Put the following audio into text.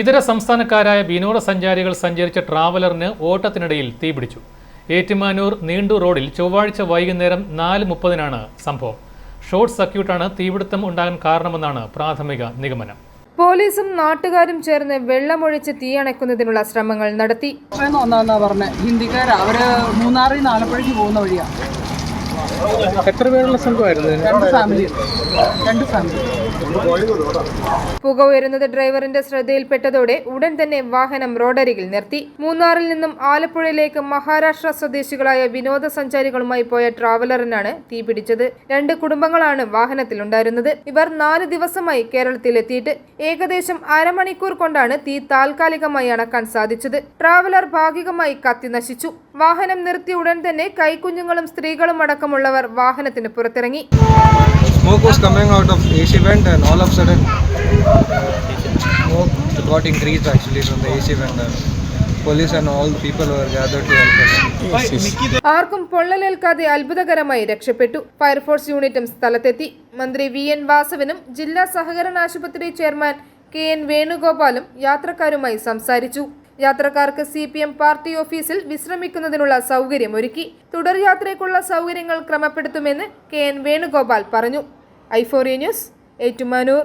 ഇതര സംസ്ഥാനക്കാരായ വിനോദസഞ്ചാരികൾ സഞ്ചരിച്ച ട്രാവലറിന് ഓട്ടത്തിനിടയിൽ തീപിടിച്ചു ഏറ്റുമാനൂർ നീണ്ടു റോഡിൽ ചൊവ്വാഴ്ച വൈകുന്നേരം നാല് മുപ്പതിനാണ് സംഭവം. ഷോർട്ട് സർക്യൂട്ടാണ് തീപിടുത്തം ഉണ്ടാകാൻ കാരണമെന്നാണ് പ്രാഥമിക നിഗമനം. പോലീസും നാട്ടുകാരും ചേർന്ന് വെള്ളമൊഴിച്ച് തീയണക്കുന്നതിനുള്ള ശ്രമങ്ങൾ നടത്തി. എന്ന് വന്നാന്നാ പറഞ്ഞേ അവർ മൂന്നാറിൽ നിന്ന് ആലപ്പുഴയ്ക്ക് പോകുന്ന വഴിയാ. എത്ര പേരുള്ള സംഘമായിരുന്നു രണ്ട് ഫാമിലി. രണ്ട് ഫാമിലി. പുക ഉയരുന്നത് ഡ്രൈവറിന്റെ ശ്രദ്ധയിൽപ്പെട്ടതോടെ ഉടൻ തന്നെ വാഹനം റോഡരികിൽ നിർത്തി. മൂന്നാറിൽ നിന്നും ആലപ്പുഴയിലേക്ക് മഹാരാഷ്ട്ര സ്വദേശികളായ വിനോദസഞ്ചാരികളുമായി പോയ ട്രാവലറിനാണ് തീപിടിച്ചത് രണ്ട് കുടുംബങ്ങളാണ് വാഹനത്തിലുണ്ടായിരുന്നത്. ഇവർ നാല് ദിവസമായി കേരളത്തിലെത്തിയിട്ട് ഏകദേശം അരമണിക്കൂർ കൊണ്ടാണ് തീ താൽക്കാലികമായി അണക്കാൻ സാധിച്ചത്. ട്രാവലർ ഭാഗികമായി കത്തി നശിച്ചു. വാഹനം നിർത്തി ഉടൻ തന്നെ കൈക്കുഞ്ഞുങ്ങളും സ്ത്രീകളും അടക്കമുള്ളവർ വാഹനത്തിന് പുറത്തിറങ്ങി. Smoke was coming out of AC vent and all of a sudden smoke got increased actually from the AC vent and police and all people were gathered to help us. ആർക്കും പൊള്ളലേൽക്കാതെ അത്ഭുതകരമായി രക്ഷപ്പെട്ടു. ഫയർഫോഴ്സ് യൂണിറ്റും സ്ഥലത്തെത്തി. മന്ത്രി V N വാസവനും ജില്ലാ സഹകരണ ആശുപത്രി chairman K N വേണുഗോപാലും യാത്രക്കാരുമായി സംസാരിച്ചു. യാത്രക്കാർക്ക് സി പി എം പാർട്ടി ഓഫീസിൽ വിശ്രമിക്കുന്നതിനുള്ള സൗകര്യമൊരുക്കി തുടർ യാത്രയ്ക്കുള്ള സൗകര്യങ്ങൾ ക്രമപ്പെടുത്തുമെന്ന് കെ എൻ വേണുഗോപാൽ പറഞ്ഞു. ഐഫോറിയ ന്യൂസ് ഏറ്റുമാനൂർ